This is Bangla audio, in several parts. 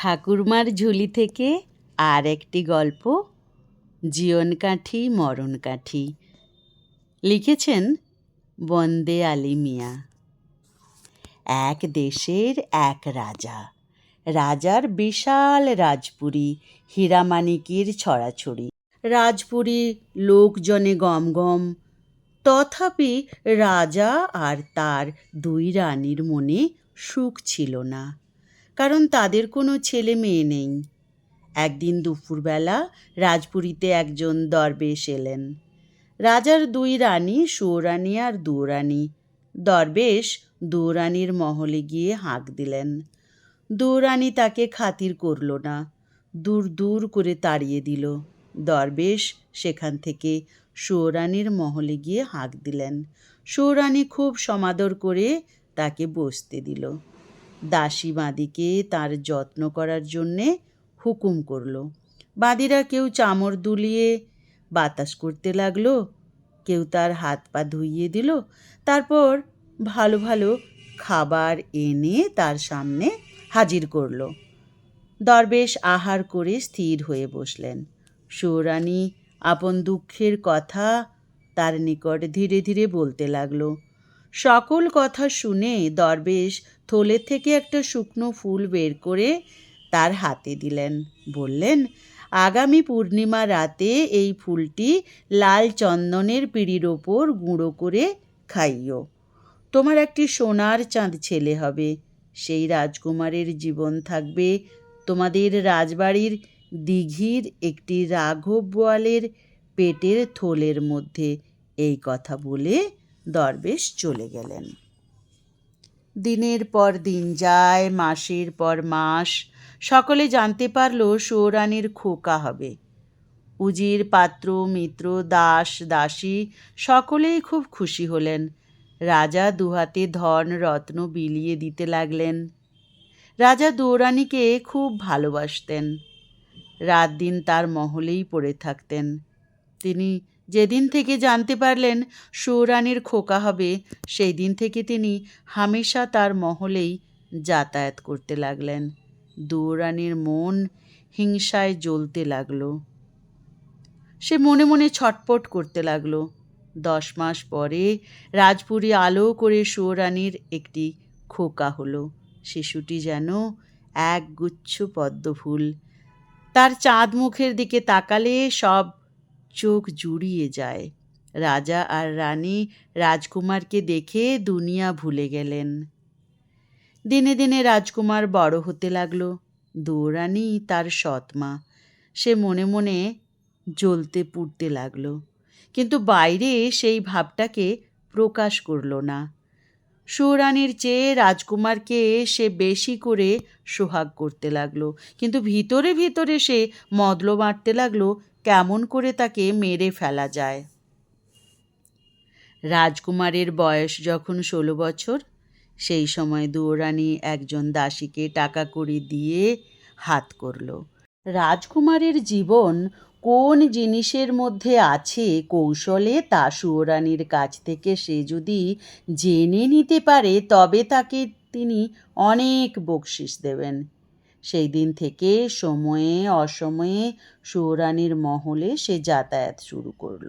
ঠাকুরমার ঝুলি থেকে আর একটি গল্প, জীবন কাঠি, মরণ কাঠি। লিখেছেন বন্দে আলী মিয়া। এক দেশের এক রাজা। রাজার বিশাল রাজপুরী হীরামানিকির ছড়াছড়ি। রাজপুরী লোকজনে গম গম তথাপি রাজা আর তার দুই রানীর মনে সুখ ছিল না। কারণ তাদের কোনো ছেলে মেয়ে নেই। একদিন দুপুরবেলা রাজপুরীতে একজন দরবেশ এলেন। রাজার দুই রানী, সুরানী আর দুরানী। দরবেশ দুরানীর মহলে গিয়ে হাঁক দিলেন। দুরানী তাকে খাতির করল না, দূর দূর করে তাড়িয়ে দিল। দরবেশ সেখান থেকে সুরানীর মহলে গিয়ে হাঁক দিলেন। সুরানী খুব সমাদর করে তাকে বসতে দিল। দাসী বাঁদিকে তার যত্ন করার জন্যে হুকুম করল। বাঁদিরা কেউ চামর দুলিয়ে বাতাস করতে লাগল, কেউ তার হাত পা ধুইয়ে দিল, তারপর ভালো ভালো খাবার এনে তার সামনে হাজির করল। দরবেশ আহার করে স্থির হয়ে বসলেন। সৌরানী আপন দুঃখের কথা তার নিকট ধীরে ধীরে বলতে লাগল। সকল কথা শুনে দরবেশ থলে থেকে একটা শুকনো ফুল বের করে তার হাতে দিলেন। বললেন, আগামী পূর্ণিমা রাতে এই ফুলটি লাল চন্দনের পিঁড়ির ওপর গুঁড়ো করে খাইও। তোমার একটি সোনার চাঁদ ছেলে হবে। সেই রাজকুমারের জীবন থাকবে তোমাদের রাজবাড়ির দিঘির একটি রাঘব বোয়ালের পেটের থলের মধ্যে। এই কথা বলে দরবেশ চলে গেলেন। দিনের পর দিন যায়, মাসের পর মাস। সকলে জানতে পারল সৌরানীর খোকা হবে। উজির পাত্র, মিত্র, দাস, দাসী সকলেই খুব খুশি হলেন। রাজা দুহাতে ধন, রত্ন বিলিয়ে দিতে লাগলেন। রাজা দৌরানীকে খুব ভালোবাসতেন। রাত দিন তার মহলেই পড়ে থাকতেন। তিনি যেদিন থেকে জানতে পারলেন সৌরানীর খোকা হবে সেই দিন থেকে তিনি হামেশা তার মহলেই যাতায়াত করতে লাগলেন। দৌরানীর মন হিংসায় জ্বলতে লাগল। সে মনে মনে ছটপট করতে লাগল। দশ মাস পরে রাজপুরী আলো করে সৌরানীর একটি খোকা হলো। শিশুটি যেন এক গুচ্ছ পদ্মফুল। তার চাঁদ মুখের দিকে তাকালে সব চোখ জুড়িয়ে যায়। রাজা আর রানী রাজকুমারকে দেখে দুনিয়া ভুলে গেলেন। দিনে দিনে রাজকুমার বড় হতে লাগল। দৌরানী তার সৎমা সে মনে মনে জ্বলতে পুড়তে লাগল। কিন্তু বাইরে সেই ভাবটাকে প্রকাশ করল না। সুরানীর চেয়ে রাজকুমারকে সে বেশি করে সোহাগ করতে লাগল। কিন্তু ভিতরে ভিতরে সে মদলো বাঁটতে লাগল কেমন করে তাকে মেরে ফেলা যায়? রাজকুমারের বয়স যখন ষোলো বছর, সেই সময় দুয়োরানী একজন দাসীকে টাকা কড়ি দিয়ে হাত করল। রাজকুমারের জীবন কোন জিনিসের মধ্যে আছে কৌশলে তা সুয়োরানীর কাছ থেকে সে যদি জেনে নিতে পারে, তবে তাকে তিনি অনেক বকশিস দেবেন। সেই দিন থেকে সময়ে অসময়ে সুয়োরানীর মহলে সে যাতায়াত শুরু করল।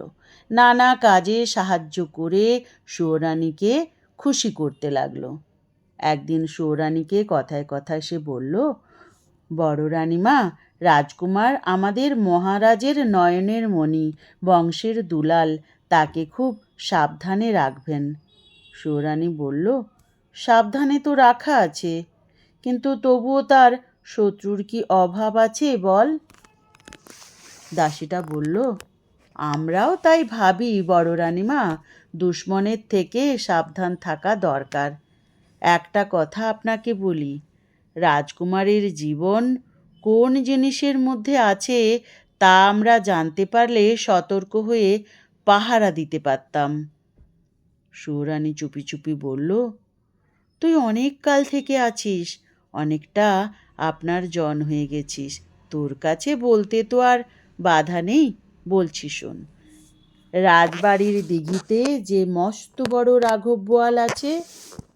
নানা কাজে সাহায্য করে সুয়োরানীকে খুশি করতে লাগল। একদিন সুয়োরানীকে কথায় কথায় সে বলল, বড় রানীমা, রাজকুমার আমাদের মহারাজের নয়নের মণি, বংশের দুলাল, তাকে খুব সাবধানে রাখবেন। সুরানী বলল, সাবধানে তো রাখা আছে, কিন্তু তবুও তার শত্রুর কি অভাব আছে বল? দাসীটা বলল, আমরাও তাই ভাবি বড় রানীমা, দুশ্মনের থেকে সাবধান থাকা দরকার। একটা কথা আপনাকে বলি, রাজকুমারের জীবন কোন জিনিসের মধ্যে আছে তা আমরা জানতে পারলে সতর্ক হয়ে পাহারা দিতে পারতাম। সুরানী চুপি চুপি বলল, তুই অনেক কাল থেকে আছিস, অনেকটা আপনার জন হয়ে গেছিস। তোর কাছে বলতে তো আর বাধা নেই, বলছি শোন। রাজবাড়ির দিঘিতে যে মস্ত বড় রাঘব বোয়াল আছে,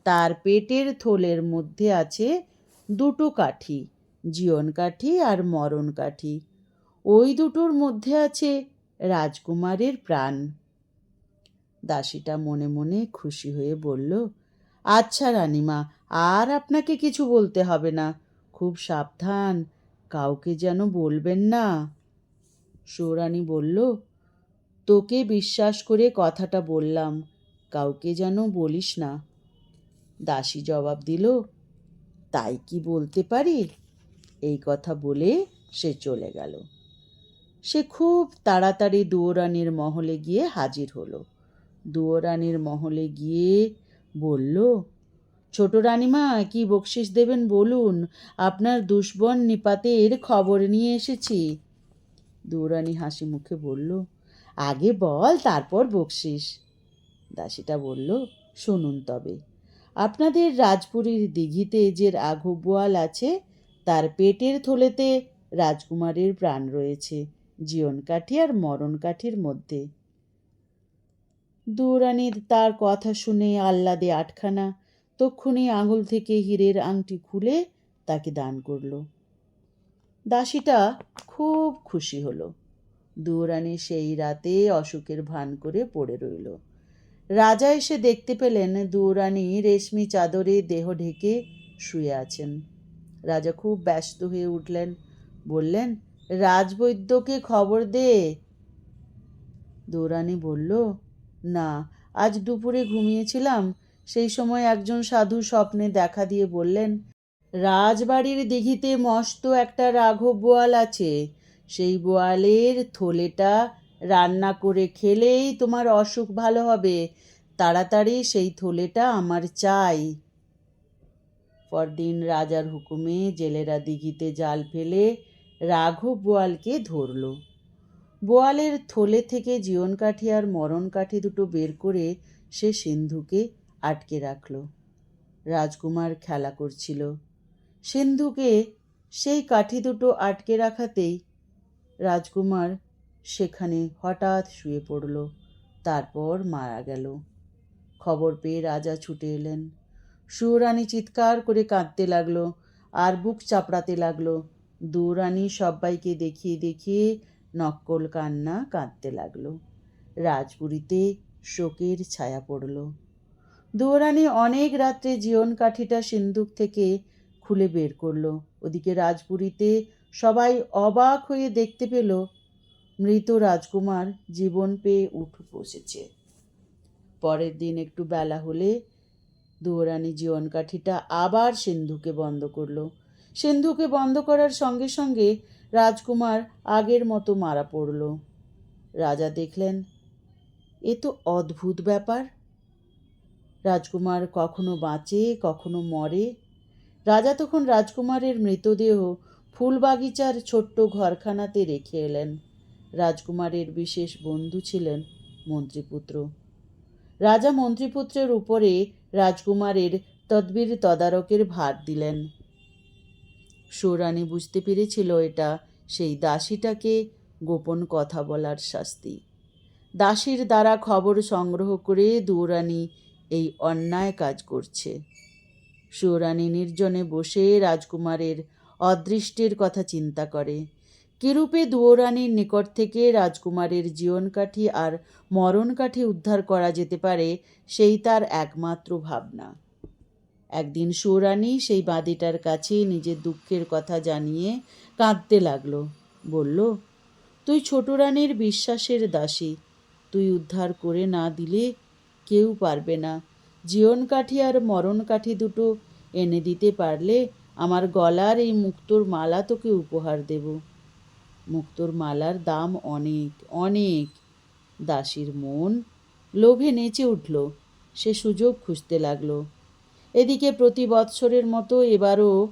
তার পেটের থলের মধ্যে আছে দুটো কাঠি, জীবন কাঠি আর মরণ কাঠি। ওই দুটোর মধ্যে আছে রাজকুমারের প্রাণ। দাসীটা মনে মনে খুশি হয়ে বলল আচ্ছা রানিমা, আর আপনাকে কিছু বলতে হবে না। খুব সাবধান, কাউকে যেন বলবেন না। সৌরানী বলল, তোকে বিশ্বাস করে কথাটা বললাম, কাউকে যেন বলিস না। দাসী জবাব দিল, তাই কি বলতে পারি? এই কথা বলে সে চলে গেল। সে খুব তাড়াতাড়ি দুয়োরানির মহলে গিয়ে হাজির হলো। দুয়োরানির মহলে গিয়ে বলল ছোট রানীমা, কি বকশিস দেবেন বলুন? আপনার দুষ্বন নিপাতের খবর নিয়ে এসেছি। দুয়োরানী হাসি মুখে বলল, আগে বল, তারপর বকশিস দাসীটা বলল, শুনুন তবে, আপনাদের রাজপুরীর দিঘিতে যে রাঘব বোয়াল আছে, তার পেটের থলেতে রাজকুমারের প্রাণ রয়েছে জীবন কাঠি আর মরণ কাঠির মধ্যে। দুরানির তার কথা শুনে আহ্লাদে আটখানা তক্ষুনি আঙুল থেকে হীরের আংটি খুলে তাকে দান করল। দাসীটা খুব খুশি হলো। দুরানি সেই রাতে অসুখের ভান করে পড়ে রইল। রাজা এসে দেখতে পেলেন দুরানি রেশমি চাদরে দেহ ঢেকে শুয়ে আছেন। রাজা খুব ব্যস্ত হয়ে উঠলেন। বললেন, রাজবৈদ্যকে খবর দে। দৌরানি বলল, না, আজ দুপুরে ঘুমিয়েছিলাম সেই সময় একজন সাধু স্বপ্নে দেখা দিয়ে বললেন, রাজবাড়ির দিঘিতে মস্ত একটা রাঘব বোয়াল আছে। সেই বোয়ালের থলেটা রান্না করে খেলেই তোমার অসুখ ভালো হবে। তাড়াতাড়ি সেই থলেটা আমার চাই। পরদিন রাজার হুকুমে জেলেরা দিঘিতে জাল ফেলে রাঘব বোয়ালকে ধরল। বোয়ালের থলে থেকে জীবন কাঠি আর মরণ কাঠি দুটো বের করে সে সিন্ধুকে আটকে রাখল। রাজকুমার খেলা করছিল। সিন্ধুকে সেই কাঠি দুটো আটকে রাখাতেই রাজকুমার সেখানে হঠাৎ শুয়ে পড়ল, তারপর মারা গেল। খবর পেয়ে রাজা ছুটে এলেন। সুরানী চিৎকার করে কাঁদতে লাগল আর বুক চাপড়াতে লাগল। দুরানী সবাইকে দেখিয়ে দেখিয়ে নক্কল কান্না কাঁদতে লাগল। রাজপুরীতে শোকের ছায়া পড়ল। দুরানী অনেক রাত্রে জীবন কাঠিটা সিন্দুক থেকে খুলে বের করল। ওদিকে রাজপুরীতে সবাই অবাক হয়ে দেখতে পেল, মৃত রাজকুমার জীবন পেয়ে উঠ বসেছে। পরের দিন একটু বেলা হলে দুয়োরানি জীবন কাঠিটা আবার সিন্ধুকে বন্ধ করল। সিন্ধুকে বন্ধ করার সঙ্গে সঙ্গে রাজকুমার আগের মতো মারা পড়ল। রাজা দেখলেন, এ তো অদ্ভুত ব্যাপার। রাজকুমার কখনো বাঁচে, কখনো মরে। রাজা তখন রাজকুমারের মৃতদেহ ফুলবাগিচার ছোট্ট ঘরখানাতে রেখে এলেন। রাজকুমারের বিশেষ বন্ধু ছিলেন মন্ত্রীপুত্র। রাজা মন্ত্রীপুত্রের উপরে রাজকুমারের তদবির তদারকের ভার দিলেন। সৌরানী বুঝতে পেরেছিল এটা, সেই দাসীটাকে গোপন কথা বলার শাস্তি। দাসীর দ্বারা খবর সংগ্রহ করে দুরানী এই অন্যায় কাজ করছে। সৌরানী নির্জনে বসে রাজকুমারের অদৃষ্টের কথা চিন্তা করে। কিরূপে দুয়োরানীর নিকট থেকে রাজকুমারের জীবনকাঠি আর মরণকাঠি উদ্ধার করা যেতে পারে, সেই তার একমাত্র ভাবনা। একদিন সৌরানী সেই বাঁদিটার কাছে নিজের দুঃখের কথা জানিয়ে কাঁদতে লাগল। বলল, তুই ছোট রানীর বিশ্বাসের দাসী। তুই উদ্ধার করে না দিলে কেউ পারবে না। জীবন কাঠি আর মরণ কাঠি দুটো এনে দিতে পারলে আমার গলার এই মুক্তোর মালা তোকে উপহার দেব। মুক্তোর মালার দাম অনেক অনেক। দাসীর মন লোভে নেচে উঠল, সে সুযোগ খুঁজতে লাগল। এদিকে প্রতি বৎসরের মতো এবারও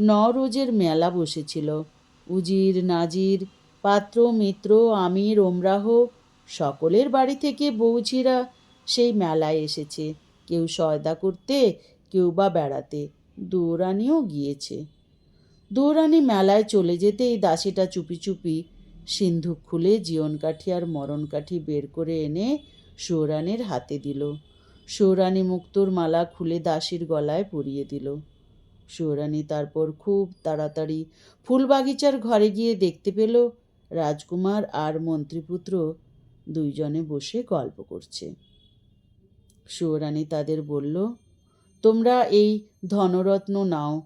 নরোজের মেলা বসেছিল। উজির, নাজির, পাত্র, মিত্র, আমির, ওমরাহ সকলের বাড়ি থেকে বৌঝিরা সেই মেলায় এসেছে। কেউ সয়দা করতে, কেউ বা বেড়াতে। দৌরানিও গিয়েছে। দৌরানি মেলায় চলে যেতেই দাসীটা চুপি চুপি সিন্ধুক খুলে জীবন কাঠি আর মরণ কাঠি বের করে এনে সৌরানের হাতে দিল। সৌরানী মুক্তোর মালা খুলে দাসীর গলায় পরিয়ে দিল। সুরানি তারপর খুব তাড়াতাড়ি ফুলবাগিচার ঘরে গিয়ে দেখতে পেল, রাজকুমার আর মন্ত্রীপুত্র দুইজনে বসে গল্প করছে। সুরানি তাদের বলল, তোমরা এই ধনরত্ন নাও।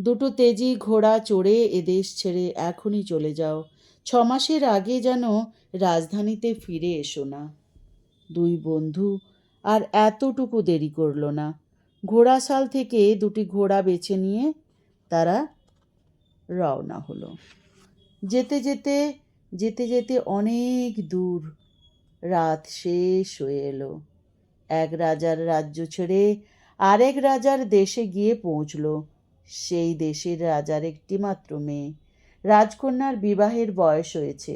দুটো তেজি ঘোড়া চড়ে এদেশ ছেড়ে এখনই চলে যাও। ছ মাসের আগে যেন রাজধানীতে ফিরে এসো না। দুই বন্ধু আর এতটুকু দেরি করল না। ঘোড়াশাল থেকে দুটি ঘোড়া বেছে নিয়ে তারা রওনা হলো। যেতে যেতে যেতে যেতে অনেক দূর রাত শেষ হয়ে এলো। এক রাজার রাজ্য ছেড়ে আরেক রাজার দেশে গিয়ে পৌঁছল। সেই দেশের রাজার একটি মাত্র মেয়ে। রাজকন্যার বিবাহের বয়স হয়েছে।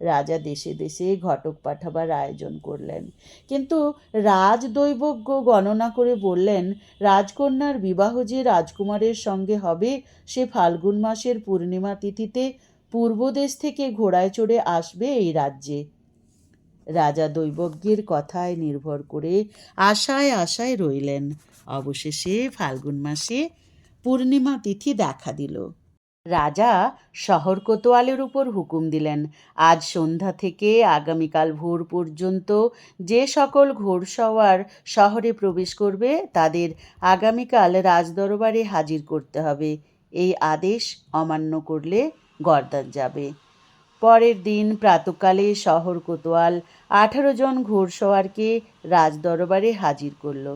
রাজা দেশে দেশে ঘটক পাঠাবার আয়োজন করলেন। কিন্তু রাজদৈবজ্ঞ গণনা করে বললেন, রাজকন্যার বিবাহ যে রাজকুমারের সঙ্গে হবে, সে ফাল্গুন মাসের পূর্ণিমা তিথিতে পূর্বদেশ থেকে ঘোড়ায় চড়ে আসবে এই রাজ্যে। রাজা দৈবজ্ঞের কথায় নির্ভর করে আশায় আশায় রইলেন। অবশেষে ফাল্গুন মাসে পূর্ণিমা তিথি দেখা দিল। রাজা শহর কোতোয়ালের উপর হুকুম দিলেন, আজ সন্ধ্যা থেকে আগামীকাল ভোর পর্যন্ত যে সকল ঘোড়সওয়ার শহরে প্রবেশ করবে, তাদের আগামীকাল রাজদরবারে হাজির করতে হবে। এই আদেশ অমান্য করলে গর্দান যাবে। পরের দিন প্রাতকালে শহর কোতোয়াল আঠারো জন ঘোড়সওয়ারকে রাজদরবারে হাজির করল।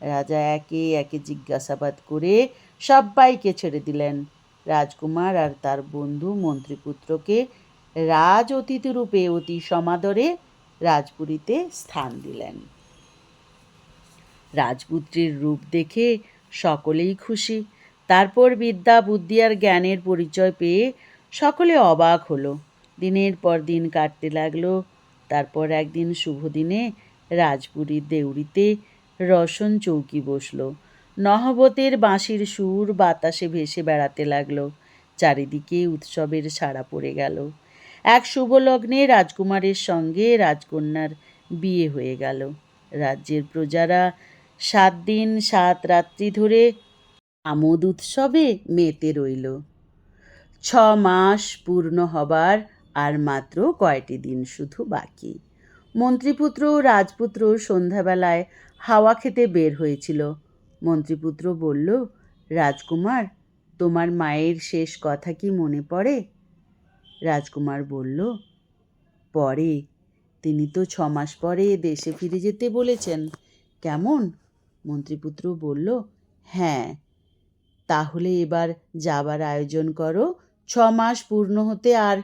রাজা একে একে জিজ্ঞাসাবাদ করে সবাইকে ছেড়ে দিলেন। রাজকুমার আর তার বন্ধু মন্ত্রীপুত্রকে রাজ অতিথি রূপে অতি সমাদরে রাজপুরীতে স্থান দিলেন। রাজপুত্রীর রূপ দেখে সকলেই খুশি। তারপর বিদ্যা বুদ্ধি আর জ্ঞানের পরিচয় পেয়ে সকলে অবাক হলো। দিনের পর দিন কাটতে লাগল। তারপর একদিন শুভ দিনে রাজপুরীর দেউড়িতে রসন চৌকি বসল। নহবতের বাঁশির সুর বাতাসে ভেসে বেড়াতে লাগল। চারিদিকে উৎসবের সাড়া পড়ে গেল। এক শুভ লগ্নে রাজকুমারের সঙ্গে রাজকন্যার বিয়ে হয়ে গেল। রাজ্যের প্রজারা সাত দিন সাত রাত্রি ধরে আমোদ উৎসবে মেতে রইল। ছ মাস পূর্ণ হবার আর মাত্র কয়টি দিন শুধু বাকি। মন্ত্রীপুত্র ও রাজপুত্র সন্ধ্যাবেলায় হাওয়া খেতে বের হয়েছিল। মন্ত্রীপুত্র বলল, রাজকুমার, তোমার মায়ের শেষ কথা কি মনে পড়ে? রাজকুমার বলল পরে তিনি তো ছ মাস পরে দেশে ফিরে যেতে বলেছেন। কেমন? মন্ত্রীপুত্র বলল হ্যাঁ। তাহলে এবার যাবার আয়োজন করো। ছ মাস পূর্ণ হতে আর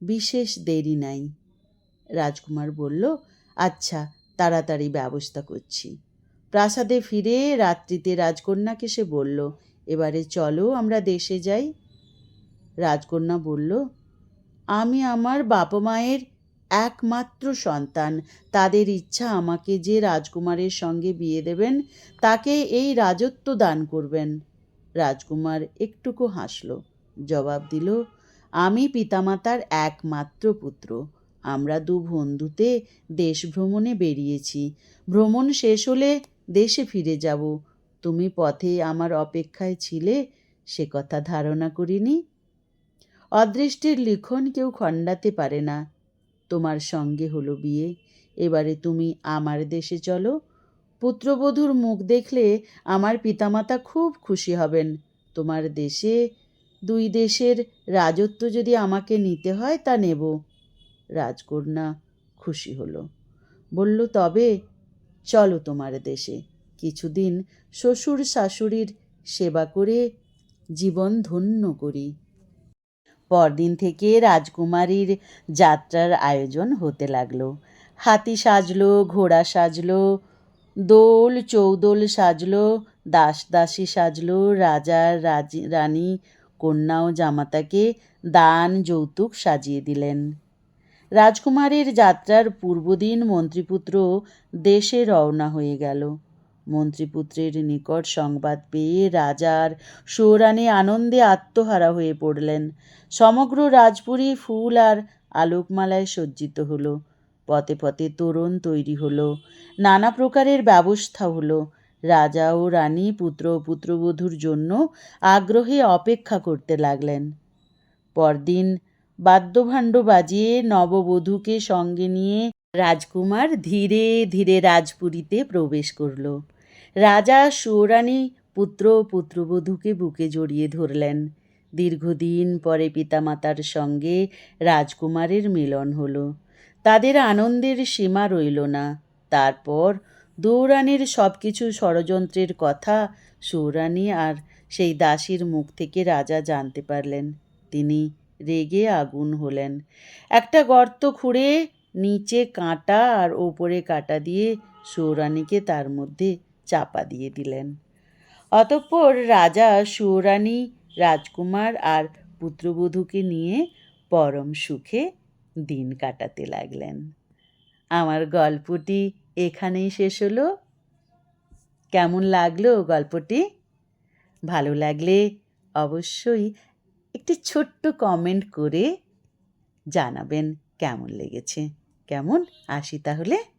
বিশেষ দেরি নাই। রাজকুমার বলল আচ্ছা তাড়াতাড়ি ব্যবস্থা করছি। প্রাসাদে ফিরে রাত্রিতে রাজকন্যাকে সে বলল, এবারে চলো, আমরা দেশে যাই। রাজকন্যা বলল, আমি আমার বাবা মায়ের একমাত্র সন্তান। তাদের ইচ্ছা আমাকে যে রাজকুমারের সঙ্গে বিয়ে দেবেন, তাকে এই রাজত্ব দান করবেন। রাজকুমার একটুকু হাসল, জবাব দিল আমি পিতামাতার একমাত্র পুত্র। আমরা দু বন্ধুতে দেশ ভ্রমণে বেরিয়েছি। ভ্রমণ শেষ হলে দেশে ফিরে যাব। তুমি পথে আমার অপেক্ষায় ছিলে, সে কথা ধারণা করিনি। অদৃষ্টির লিখন কেউ খণ্ডাতে পারে না। তোমার সঙ্গে হলো বিয়ে। এবারে তুমি আমার দেশে চলো। পুত্রবধূর মুখ দেখলে আমার পিতামাতা খুব খুশি হবেন। তোমার দেশে দুই দেশের রাজত্ব যদি আমাকে নিতে হয় তা নেব। রাজকন্যা খুশি হলো। বলল, তবে চলো তোমার দেশে। কিছুদিন শ্বশুর শাশুড়ির সেবা করে জীবন ধন্য করি। পরদিন থেকে রাজকুমারীর যাত্রার আয়োজন হতে লাগল। হাতি সাজলো, ঘোড়া সাজলো, দোল চৌদোল সাজলো, দাস দাসী সাজলো রাজার রাজি, রানী কন্যা ও জামাতাকে দান, যৌতুক সাজিয়ে দিলেন। রাজকুমারের যাত্রার পূর্বদিন মন্ত্রীপুত্র দেশে রওনা হয়ে গেল। মন্ত্রীপুত্রের নিকট সংবাদ পেয়ে রাজার সৌরানী আনন্দে আত্মহারা হয়ে পড়লেন। সমগ্র রাজপুরী ফুল আর আলোকমালায় সজ্জিত হলো। পথে পথে তোরণ তৈরি হলো। নানা প্রকারের ব্যবস্থা হলো। রাজা ও রানী পুত্র ও পুত্রবধূর জন্য আগ্রহে অপেক্ষা করতে লাগলেন। পরদিন বাদ্যভাণ্ড বাজিয়ে নববধূকে সঙ্গে নিয়ে রাজকুমার ধীরে ধীরে রাজপুরীতে প্রবেশ করল। রাজা সুরানী পুত্র ও পুত্রবধূকে বুকে জড়িয়ে ধরলেন। দীর্ঘদিন পরে পিতামাতার সঙ্গে রাজকুমারের মিলন হলো। তাদের আনন্দের সীমা রইল না। তারপর দৌরানির সব কিছু ষড়যন্ত্রের কথা সৌরানী আর সেই দাসীর মুখ থেকে রাজা জানতে পারলেন। তিনি রেগে আগুন হলেন। একটা গর্ত খুঁড়ে নিচে কাঁটা আর ওপরে কাটা দিয়ে সৌরানীকে তার মধ্যে চাপা দিয়ে দিলেন। অতঃপর রাজা সৌরানী, রাজকুমার আর পুত্রবধূকে নিয়ে পরম সুখে দিন কাটাতে লাগলেন। আমার গল্পটি এখানেই শেষ হলো। কেমন লাগল গল্পটি? ভালো লাগলে অবশ্যই একটি ছোট্ট কমেন্ট করে জানাবেন কেমন লেগেছে। কেমন? আসি তাহলে।